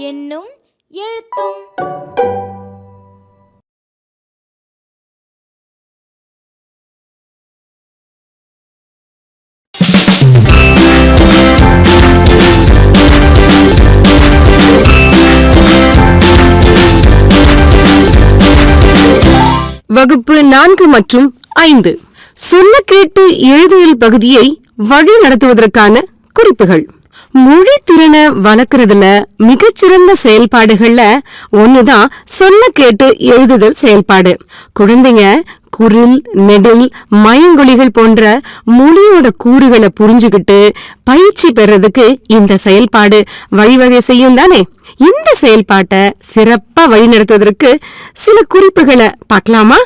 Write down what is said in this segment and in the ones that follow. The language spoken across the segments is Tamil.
என்னும் எழுத்தும் வகுப்பு நான்கு மற்றும் ஐந்து. சொல்ல கேட்டு எழுதுதல் பகுதியை வழி நடத்துவதற்கான குறிப்புகள். மொழி திறனை வளர்க்கறதுல மிகச்சிறந்த செயல்பாடுகள்ல ஒண்ணுதான் சொல்ல கேட்டு எழுதுதல் செயல்பாடு. குழந்தைங்க குரில் நெடில் மயங்கொழிகள் போன்ற மொழியோட கூறுகளை புரிஞ்சுகிட்டு பயிற்சி பெறதுக்கு இந்த செயல்பாடு வழிவகை செய்யும் தானே? இந்த செயல்பாட்டை சிறப்பா வழிநடத்துவதற்கு சில குறிப்புகளை பார்க்கலாமா?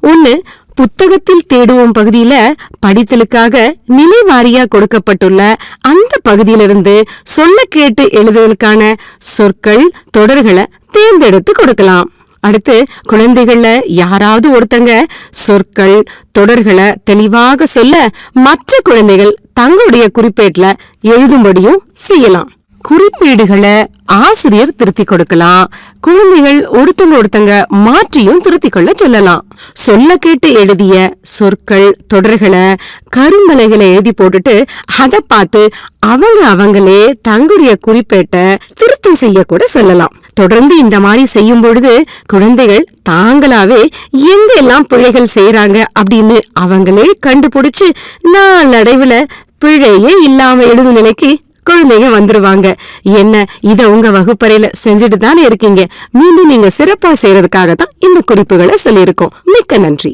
ஒன்று புத்தகத்தில் தேடுவோம் பகுதியில படித்தலுக்காக நிலை வாரியா கொடுக்கப்பட்டுள்ள அந்த பகுதியிலிருந்து சொல்ல கேட்டு எழுதுதலுக்கான சொற்கள் தொடர்களை தேர்ந்தெடுத்து கொடுக்கலாம். அடுத்து குழந்தைகள்ல யாராவது ஒருத்தங்க சொற்கள் தொடர்களை தெளிவாக சொல்ல மற்ற குழந்தைகள் தங்களுடைய குறிப்பேட்டுல எழுதும்படியும் செய்யலாம். குறிப்பீடுகளை ஆசிரியர் திருத்தி கொடுக்கலாம். குழந்தைகள் ஒருத்தங்க ஒருத்தங்க மாற்றியும் திருத்தி கொள்ள சொல்லலாம். சொல்ல கேட்டு எழுதிய சொற்கள் தொடர்களை கருமலைகளை எழுதி போட்டுட்டு அதை பார்த்து அவங்க அவங்களே தங்களுடைய குறிப்பேட்டை திருத்தம் செய்ய கூட சொல்லலாம். தொடர்ந்து இந்த மாதிரி செய்யும் பொழுது குழந்தைகள் தாங்களாவே எங்க எல்லாம் பிழைகள் செய்யறாங்க அப்படின்னு அவங்களே கண்டுபிடிச்சு நாளடைவுல பிழையே இல்லாம எழுதும் நிலைக்கு குழந்தைங்க வந்துருவாங்க. என்ன? இத உங்க வகுப்பறையில செஞ்சுட்டு தானே இருக்கீங்க. மீண்டும் நீங்க சிறப்பா செய்யறதுக்காக தான் இந்த குறிப்புகளை சொல்லியிருக்கோம். மிக்க நன்றி.